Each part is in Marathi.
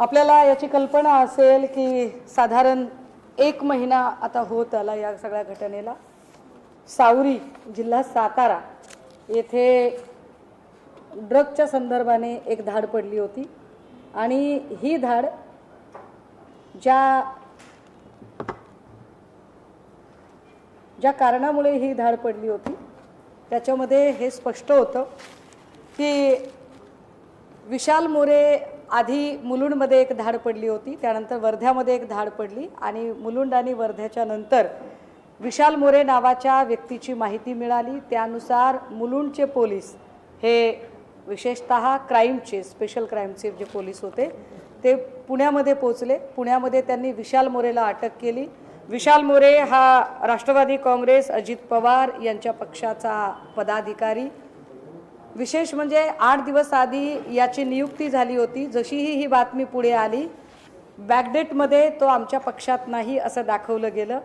आपल्याला याची कल्पना असेल की साधारण एक महिना आता होत आला या सगळ्या घटनेला. सावरी जिल्हा सातारा येथे ड्रगच्या संदर्भाने एक धाड पडली होती. आणि ही धाड ज्या ज्या कारणामुळे ही धाड पडली होती त्याच्यामध्ये हे स्पष्ट होतं की विशाल मोरे आधी मुलुंडमध्ये एक धाड पडली होती त्यानंतर वर्ध्यामध्ये एक धाड पडली आणि मुलुंड आणि वर्ध्याच्या नंतर विशाल मोरे नावाच्या व्यक्तीची माहिती मिळाली. त्यानुसार मुलुंडचे पोलीस हे विशेषत क्राईमचे स्पेशल क्राईमचे जे पोलीस होते ते पुण्यामध्ये पोचले पुण्यामध्ये त्यांनी विशाल मोरेला अटक केली. विशाल मोरे हा राष्ट्रवादी काँग्रेस अजित पवार यांच्या पक्षाचा पदाधिकारी. विशेष म्हणजे आठ दिवस आधी याची नियुक्ती झाली होती. जशीही ही बातमी पुढे आली बॅकडेटमध्ये तो आमच्या पक्षात नाही असं दाखवलं गेलं.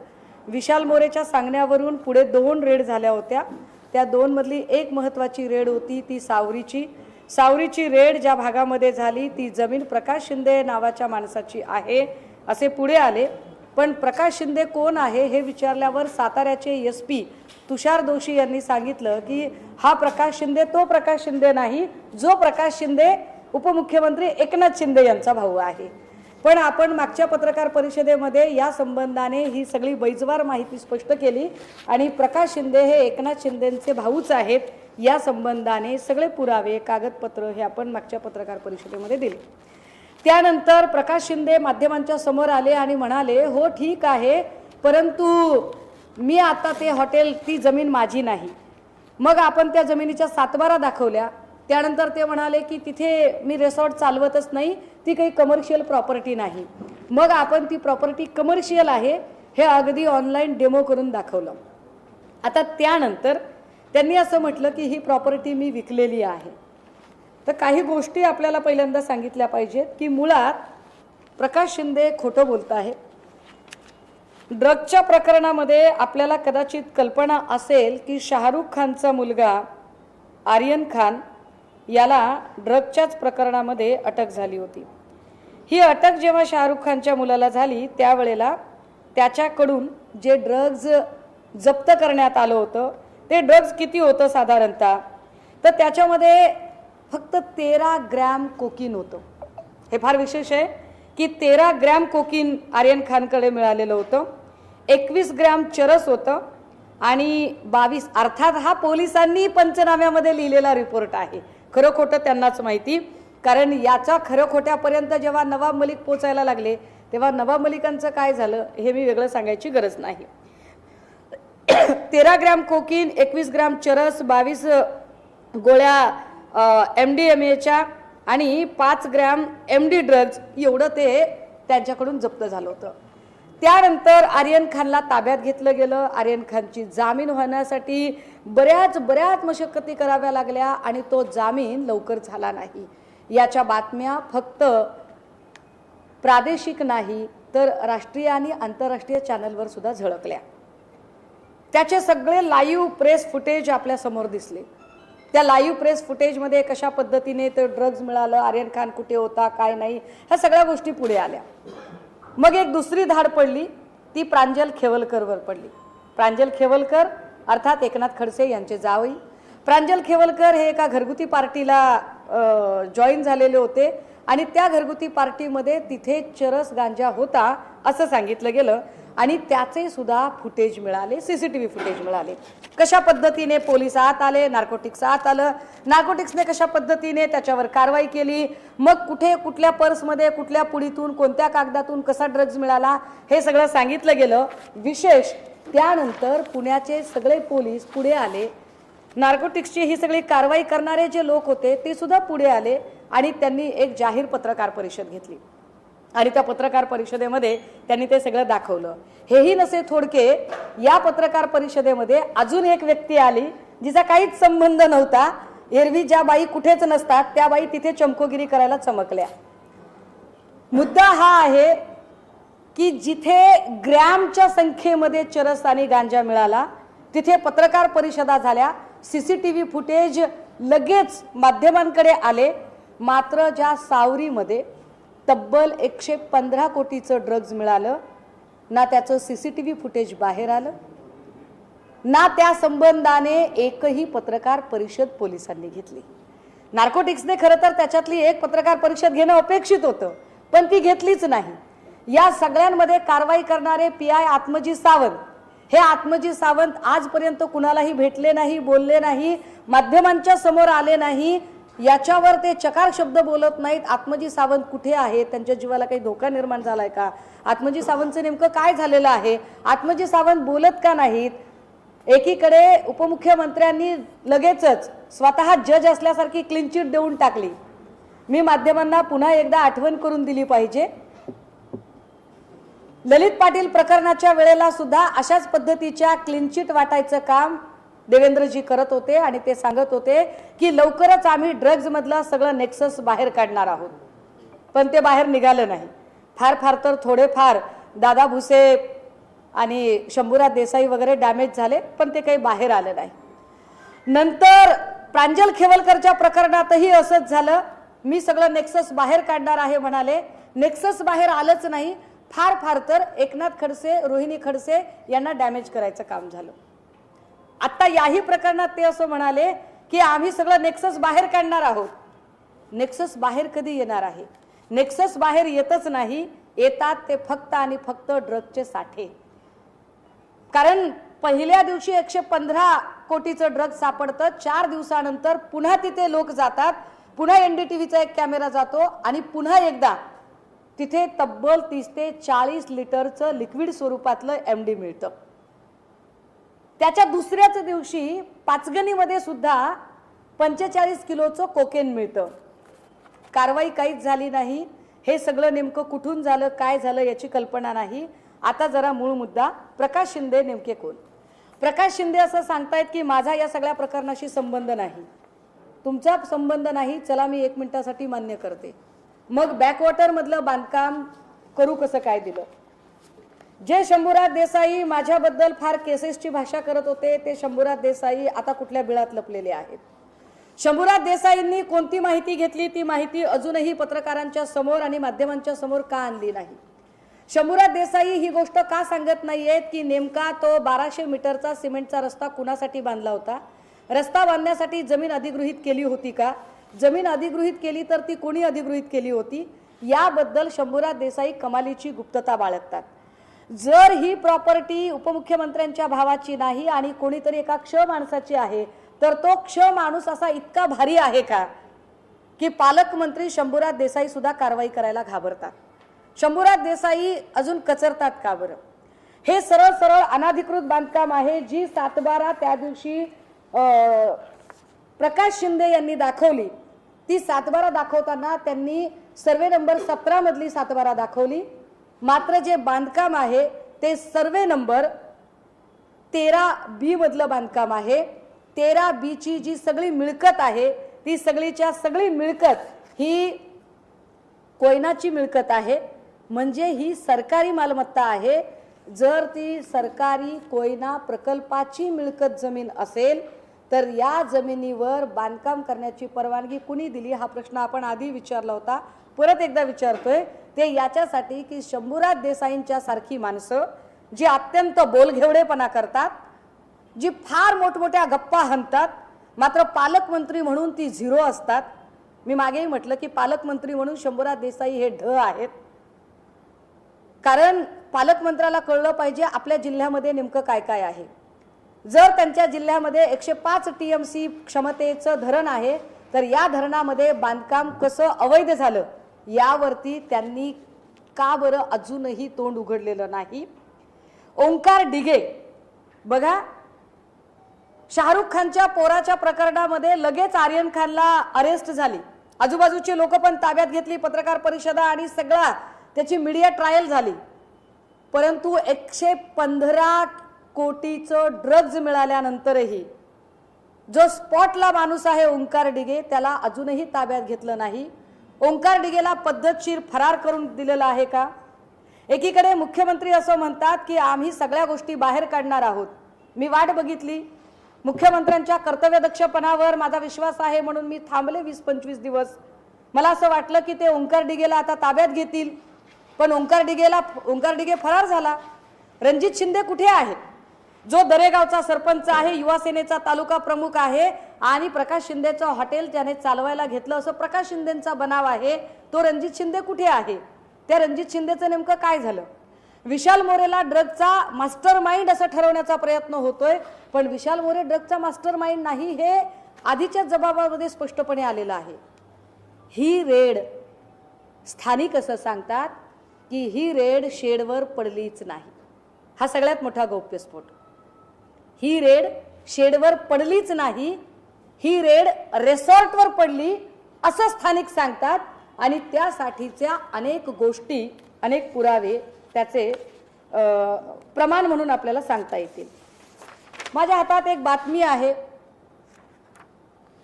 विशाल मोरेच्या सांगण्यावरून पुढे दोन रेड झाल्या होत्या. त्या दोनमधली एक महत्त्वाची रेड होती ती सावरीची. सावरीची रेड ज्या भागामध्ये झाली ती जमीन प्रकाश शिंदे नावाच्या माणसाची आहे असे पुढे आले. पण प्रकाश शिंदे कोण आहे हे विचारल्यावर साताऱ्याचे एस पी तुषार दोशी यांनी सांगितलं की हा प्रकाश शिंदे तो प्रकाश शिंदे नाही जो प्रकाश शिंदे उपमुख्यमंत्री एकनाथ शिंदे यांचा भाऊ आहे. पण आपण मागच्या पत्रकार परिषदेमध्ये या संबंधाने ही सगळी बैजवार माहिती स्पष्ट केली आणि प्रकाश शिंदे हे एकनाथ शिंदेंचे भाऊच आहेत या संबंधाने सगळे पुरावे कागदपत्र हे आपण मागच्या पत्रकार परिषदेमध्ये दिले. त्यानंतर प्रकाश शिंदे माध्यमांच्या समोर आले आणि म्हणाले हो ठीक आहे परंतु मी आता ते हॉटेल ती जमीन माझी नाही. मग आपण त्या जमिनीच्या सातबारा दाखवल्या. त्यानंतर ते म्हणाले की तिथे मी रिसॉर्ट चालवतच नाही ती काही कमर्शियल प्रॉपर्टी नाही. मग आपण ती प्रॉपर्टी कमर्शियल आहे हे अगदी ऑनलाईन डेमो करून दाखवलं. आता त्यानंतर त्यांनी असं म्हटलं की ही प्रॉपर्टी मी विकलेली आहे. तर काही गोष्टी आपल्याला पहिल्यांदा सांगितल्या पाहिजेत की मुळात प्रकाश शिंदे खोटं बोलत आहे. ड्रगच्या प्रकरणामध्ये आपल्याला कदाचित कल्पना असेल की शाहरुख खानचा मुलगा आर्यन खान याला ड्रगच्याच प्रकरणामध्ये अटक झाली होती. ही अटक जेव्हा शाहरुख खानच्या मुलाला झाली त्यावेळेला त्याच्याकडून जे ड्रग्ज जप्त करण्यात आलं होतं ते ड्रग्ज किती होतं साधारणतः? तर त्याच्यामध्ये फक्त तेरा ग्रॅम कोकीन होतं. हे फार विशेष आहे की तेरा ग्रॅम कोकीन आर्यन खानकडे मिळालेलं होतं एकवीस ग्रॅम चरस होतं आणि बावीस अर्थात हा पोलिसांनी पंचनाम्यामध्ये लिहिलेला रिपोर्ट आहे. खरं खोटं त्यांनाच माहिती कारण याचा खरं खोट्यापर्यंत जेव्हा नवाब मलिक पोचायला लागले तेव्हा नवाब मलिकांचं काय झालं हे मी वेगळं सांगायची गरज नाही. तेरा ग्रॅम कोकीन एकवीस ग्रॅम चरस बावीस गोळ्या एम डी एम एच्या आणि पाच ग्रॅम एम डी ड्रग्ज एवढं ते त्यांच्याकडून जप्त झालं होतं. त्यानंतर आर्यन खानला ताब्यात घेतलं गेलं. आर्यन खानची जामीन होण्यासाठी बऱ्याच बऱ्याच मशक्कती कराव्या लागल्या आणि तो जामीन लवकर झाला नाही. याच्या बातम्या फक्त प्रादेशिक नाही तर राष्ट्रीय आणि आंतरराष्ट्रीय चॅनलवर सुद्धा झळकल्या. त्याचे सगळे लाईव्ह प्रेस फुटेज आपल्यासमोर दिसले. त्या लाईव्ह प्रेस फुटेजमध्ये कशा पद्धतीने ते ड्रग्ज मिळालं आर्यन खान कुठे होता काय नाही ह्या सगळ्या गोष्टी पुढे आल्या. मग एक दुसरी धाड पडली ती प्रांजल खेवलकरवर पडली. प्रांजल खेवलकर अर्थात एकनाथ खडसे यांचे जावई. प्रांजल खेवलकर हे एका घरगुती पार्टीला जॉईन झालेले होते आणि त्या घरगुती पार्टीमध्ये तिथे चरस गांजा होता असं सांगितलं गेलं. आणि त्याचे सुद्धा फुटेज मिळाले C C T V footage मिळाले. कशा पद्धतीने पोलीस आत आले नार्कोटिक्स आत आलं नार्कोटिक्सने कशा पद्धतीने त्याच्यावर कारवाई केली मग कुठे कुठल्या पर्समध्ये कुठल्या पुडीतून कोणत्या कागदातून कसा ड्रग्ज मिळाला हे सगळं सांगितलं गेलं. विशेष त्यानंतर पुण्याचे सगळे पोलीस पुढे आले. नार्कोटिक्सची ही सगळी कारवाई करणारे जे लोक होते ते सुद्धा पुढे आले आणि त्यांनी एक जाहीर पत्रकार परिषद घेतली. आणि त्या पत्रकार परिषदेमध्ये त्यांनी ते सगळं दाखवलं. हेही नसे थोडके या पत्रकार परिषदेमध्ये अजून एक व्यक्ती आली जिचा काहीच संबंध नव्हता. एरवी ज्या बाई कुठेच नसतात त्या बाई तिथे चमकोगिरी करायला चमकल्या. मुद्दा हा आहे की जिथे ग्रॅमच्या संख्येमध्ये चरस आणि गांजा मिळाला तिथे पत्रकार परिषदा झाल्या C C T V footage लगेच माध्यमांकडे आले मात्र ज्या सावरीमध्ये तब्बल एकशे पंधरा कोटीचं ड्रग्ज मिळालं. ना त्याचं C C T V footage बाहेर आलं. ना त्या संबंधाने एकही पत्रकार परिषद पोलिसांनी घेतली. नार्कोटिक्सने खरं तर त्याच्यातली एक पत्रकार परिषद घेणं अपेक्षित होतं पण ती घेतलीच नाही. या सगळ्यांमध्ये कारवाई करणारे पी आय आत्मजी सावंत हे आत्मजी सावंत आजपर्यंत कुणालाही भेटले नाही बोलले नाही माध्यमांच्या समोर आले नाही याच्यावर ते चकार शब्द बोलत नाहीत. आत्मजी सावंत कुठे आहेत त्यांच्या जीवाला काही धोका निर्माण झालाय का? आत्मजी सावंतचं नेमकं काय झालेलं आहे? आत्मजी सावंत बोलत का नाहीत? एकीकडे उपमुख्यमंत्र्यांनी लगेचच स्वतः जज असल्यासारखी क्लीन चिट देऊन टाकली. मी माध्यमांना पुन्हा एकदा आठवण करून दिली पाहिजे. ललित पाटील प्रकरणाच्या वेळेला सुद्धा अशाच पद्धतीच्या क्लीन चिट वाटायचं काम देवेंद्रजी करत होते आणि ते सांगत होते की लवकरच आम्ही ड्रग्जमधला सगळं नेक्सस बाहेर काढणार आहोत. पण ते बाहेर निघालं नाही. फार फार तर थोडेफार दादा भुसे आणि शंभूराज देसाई वगैरे डॅमेज झाले पण ते काही बाहेर आलं नाही. नंतर प्रांजल खेवलकरच्या प्रकरणातही असंच झालं. मी सगळं नेक्सस बाहेर काढणार आहे म्हणाले. नेक्सस बाहेर आलंच नाही. फार फार तर एकनाथ खडसे रोहिणी खडसे यांना डॅमेज करायचं काम झालं. आता याही प्रकरणात ते असं म्हणाले की आम्ही सगळं नेक्सस बाहेर काढणार आहोत. नेक्सस बाहेर कधी येणार आहे? नेक्सस बाहेर येतच नाही. येतात ते फक्त आणि फक्त ड्रगचे साठे. कारण पहिल्या दिवशी एकशे पंधरा कोटीचं ड्रग सापडतं. चार दिवसानंतर पुन्हा तिथे लोक जातात. पुन्हा एन डी टी व्हीचा एक कॅमेरा जातो आणि पुन्हा एकदा तिथे तब्बल तीस ते चाळीस लिटरचं लिक्विड स्वरूपातलं एम डी मिळतं. त्याच्या दुसऱ्याच दिवशी पाचगणीमध्ये सुद्धा पंचेचाळीस किलोचं कोकेन मिळतं. कारवाई काहीच झाली नाही. हे सगळं नेमकं कुठून झालं काय झालं याची कल्पना नाही. आता जरा मूळ मुद्दा प्रकाश शिंदे नेमके कोण? प्रकाश शिंदे असं सांगतायत की माझा या सगळ्या प्रकरणाशी संबंध नाही. तुमचा संबंध नाही चला मी एक मिनिटासाठी मान्य करते. मग बॅकवॉटरमधलं बांधकाम करू कसं काय दिलं? जे शंभूराज देसाई माझ्याबद्दल फार केसेसची भाषा करत होते ते शंभूराज देसाई आता कुठल्या बिळात लपलेले आहेत? शंभूराज देसाईंनी कोणती माहिती घेतली? ती माहिती अजूनही पत्रकारांच्या समोर आणि माध्यमांच्या समोर का आणली नाही? शंभूराज देसाई ही गोष्ट का सांगत नाहीयेत की नेमका तो बाराशे मीटरचा सिमेंटचा रस्ता कुणासाठी बांधला होता? रस्ता बांधण्यासाठी जमीन अधिगृहित केली होती का? जमीन अधिगृहित केली तर ती कोणी अधिगृहित केली होती? याबद्दल शंभूराज देसाई कमालीची गुप्तता बाळगतात. जर ही प्रॉपर्टी उपमुख्यमंत्र्यांच्या भावाची नाही आणि कोणीतरी एका क्ष माणसाची आहे तर तो क्ष माणूस असा इतका भारी आहे का? की पालकमंत्री शंभूराज देसाई सुद्धा कारवाई करायला घाबरतात. शंभूराज देसाई अजून कचरतात का बरं? हे सरळ सरळ अनाधिकृत बांधकाम आहे जी सातबारा त्या दिवशी प्रकाश शिंदे यांनी दाखवली. ती सातबारा दाखवताना त्यांनी सर्वे नंबर सतरामधली सातबारा दाखवली. मात्र जे बांधकाम आहे ते सर्वे नंबर तेरा बीमधलं बांधकाम आहे. तेरा बीची जी सगळी मिळकत आहे ती सगळीच्या सगळी मिळकत ही कोयनाची मिळकत आहे. म्हणजे ही सरकारी मालमत्ता आहे. जर ती सरकारी कोयना प्रकल्पाची मिळकत जमीन असेल तर या जमिनीवर बांधकाम करण्याची परवानगी कुणी दिली? हा प्रश्न आपण आधी विचारला होता. परत एकदा विचारतोय ते याच्यासाठी की शंभूराज देसाईंच्या सारखी माणसं जी अत्यंत बोलघेवडेपणा करतात जी फार मोठमोठ्या गप्पा हणतात मात्र पालकमंत्री म्हणून ती झिरो असतात. मी मागेही म्हटलं की पालकमंत्री म्हणून शंभूराज देसाई हे ढ आहेत. कारण पालकमंत्र्याला कळलं पाहिजे आपल्या जिल्ह्यामध्ये नेमकं काय काय आहे. जर त्यांच्या जिल्ह्यामध्ये एकशे पाच टी एम सी क्षमतेचं धरण आहे तर या धरणामध्ये बांधकाम कसं अवैध झालं यावरती त्यांनी का बरं अजूनही तोंड उघडलेलं नाही? ओंकार डिगे बघा शाहरुख खानच्या पोराच्या प्रकरणामध्ये लगेच आर्यन खानला अरेस्ट झाली. आजूबाजूची लोक पण ताब्यात घेतली पत्रकार परिषदा आणि सगळा त्याची मीडिया ट्रायल झाली. परंतु एकशे पंधरा कोटीचं ड्रग्ज मिळाल्यानंतरही जो स्पॉटला माणूस आहे ओंकार डिगे त्याला अजूनही ताब्यात घेतलं नाही. ओंकार डिगेला पद्धतशीर फरार करून दिलेला आहे का? एकीकडे मुख्यमंत्री असं म्हणतात की आम्ही सगळ्या गोष्टी बाहेर काढणार आहोत. मी वाट बघितली. मुख्यमंत्र्यांच्या कर्तव्यदक्षपणावर माझा विश्वास आहे म्हणून मी थांबले वीस पंचवीस दिवस. मला असं वाटलं की ते ओंकार डिगेला आता ताब्यात घेतील. पण ओंकार डिगेला ओंकार डिगे फरार झाला. रणजित शिंदे कुठे आहे जो दरेगावचा सरपंच आहे युवासेनेचा तालुका प्रमुख आहे आणि प्रकाश शिंदेचं हॉटेल त्याने चालवायला घेतलं. असं प्रकाश शिंदेचा बनाव आहे. तो रणजित शिंदे कुठे आहे? त्या रणजित शिंदेचं नेमकं काय झालं? विशाल मोरेला ड्रगचा मास्टर माइंड असं ठरवण्याचा प्रयत्न होतोय. पण विशाल मोरे ड्रगचा मास्टर माइंड नाही हे आधीच्या जबाबामध्ये स्पष्टपणे आलेलं आहे. ही रेड स्थानिक असं सांगतात की ही रेड शेडवर पडलीच नाही. हा सगळ्यात मोठा गौप्यस्फोट ही रेड शेडवर पडलीच नाही ही रेड रेसॉर्टवर पडली असं स्थानिक सांगतात आणि त्यासाठीच्या अनेक गोष्टी अनेक पुरावे त्याचे प्रमाण म्हणून आपल्याला सांगता येतील. माझ्या हातात एक बातमी आहे.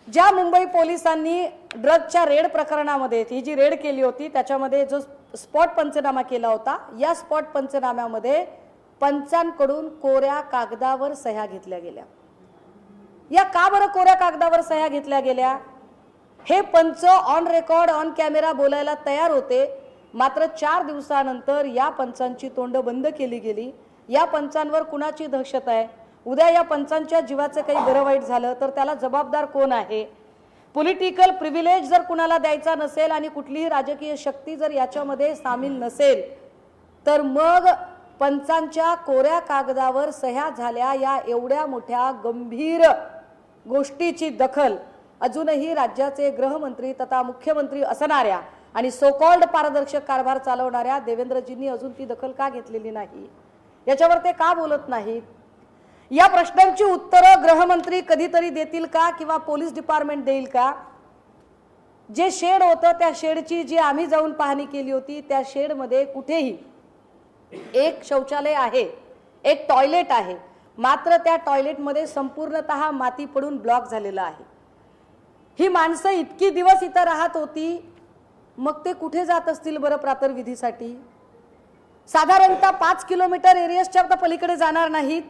ज्या मुंबई पोलिसांनी ड्रगच्या रेड प्रकरणामध्ये ही जी रेड केली होती त्याच्यामध्ये जो स्पॉट पंचनामा केला होता या स्पॉट पंचनाम्यामध्ये पंचांकडून कोऱ्या कागदावर सह्या घेतल्या गेल्या. या का बरं कोऱ्या कागदावर सह्या घेतल्या गेल्या? हे पंच ऑन रेकॉर्ड ऑन कॅमेरा बोलायला तयार होते. मात्र चार दिवसानंतर या पंचांची तोंड बंद केली गेली. या पंचांवर कुणाची दहशत आहे? उद्या या पंचांच्या जीवाचं काही बरं वाईट झालं तर त्याला जबाबदार कोण आहे? पॉलिटिकल प्रिव्हिलेज जर कुणाला द्यायचा नसेल आणि कुठलीही राजकीय शक्ती जर याच्यामध्ये सामील नसेल तर मग पंचांच्या कोऱ्या कागदावर सह्या झाल्या या एवढ्या मोठ्या गंभीर गोष्टीची दखल अजूनही राज्याचे गृहमंत्री तथा मुख्यमंत्री असणाऱ्या आणि सोकॉल्ड पारदर्शक कारभार चालवणाऱ्या देवेंद्रजींनी अजून ती दखल का घेतलेली नाही? याच्यावर ते का बोलत नाहीत? या प्रश्नांची उत्तरं गृहमंत्री कधीतरी देतील का किंवा पोलीस डिपार्टमेंट देईल का? जे शेड होतं त्या शेडची जी आम्ही जाऊन पाहणी केली होती त्या शेडमध्ये कुठेही एक शौचालय आहे एक टॉयलेट आहे. मात्र त्या टॉयलेटमध्ये संपूर्णतः माती पडून ब्लॉक झालेलं आहे. ही माणसं इतकी दिवस इथं राहत होती मग ते कुठे जात असतील बरं प्रातर्विधीसाठी? साधारणतः पाच किलोमीटर एरियसच्या आता पलीकडे जाणार नाहीत.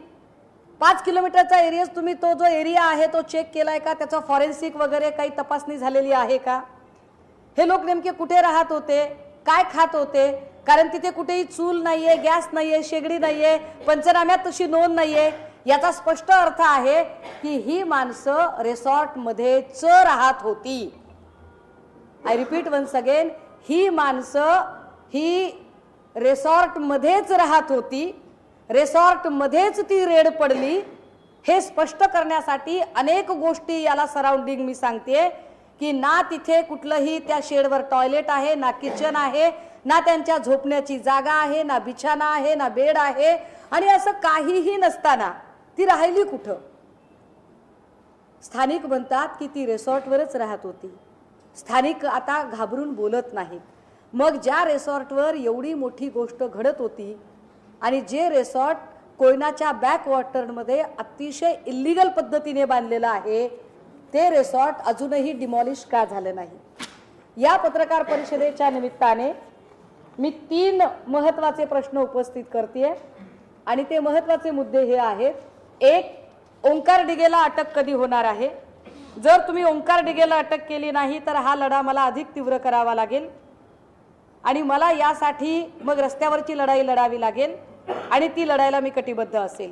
पाच किलोमीटरचा एरियस तुम्ही तो जो एरिया आहे तो चेक केलाय का? त्याचा फॉरेन्सिक वगैरे काही तपासणी झालेली आहे का? हे लोक नेमके कुठे राहत होते? काय खात होते? कारण तिथे कुठेही चूल नाहीये गॅस नाहीये शेगडी नाहीये पंचनाम्यात तशी नोंद नाहीये. याचा स्पष्ट अर्थ आहे की ही माणसं रेसॉर्टमध्येच राहत होती. आय रिपीट वन्स अगेन ही माणसं ही रेसॉर्टमध्येच राहत होती. रेसॉर्टमध्येच ती रेड पडली. हे स्पष्ट करण्यासाठी अनेक गोष्टी याला सराउंडिंग मी सांगते की ना तिथे कुठलंही त्या शेडवर टॉयलेट आहे ना किचन आहे ना त्यांच्या झोपण्याची जागा आहे ना बिछाना आहे ना बेड आहे. आणि असं काहीही नसताना ती राहिली कुठं? स्थानिक म्हणतात की ती रेसॉर्टवरच राहत होती. स्थानिक आता घाबरून बोलत नाहीत. मग ज्या रेसॉर्टवर एवढी मोठी गोष्ट घडत होती आणि जे रेसॉर्ट कोयनाच्या बॅकवॉटरमध्ये अतिशय इल्लिगल पद्धतीने बांधलेलं आहे ते रेसॉर्ट अजूनही डिमॉलिश का झालं नाही? या पत्रकार परिषदेच्या निमित्ताने मी तीन महत्त्वाचे प्रश्न उपस्थित करते आणि ते महत्त्वाचे मुद्दे हे आहेत. एक ओंकार डिगेला अटक कधी होणार आहे? जर तुम्ही ओंकार डिगेला अटक केली नाही तर हा लढा मला अधिक तीव्र करावा लागेल. आणि मला यासाठी मग रस्त्यावरची लढाई लढावी लागेल. आणि ती लढायला मी कटिबद्ध असेल.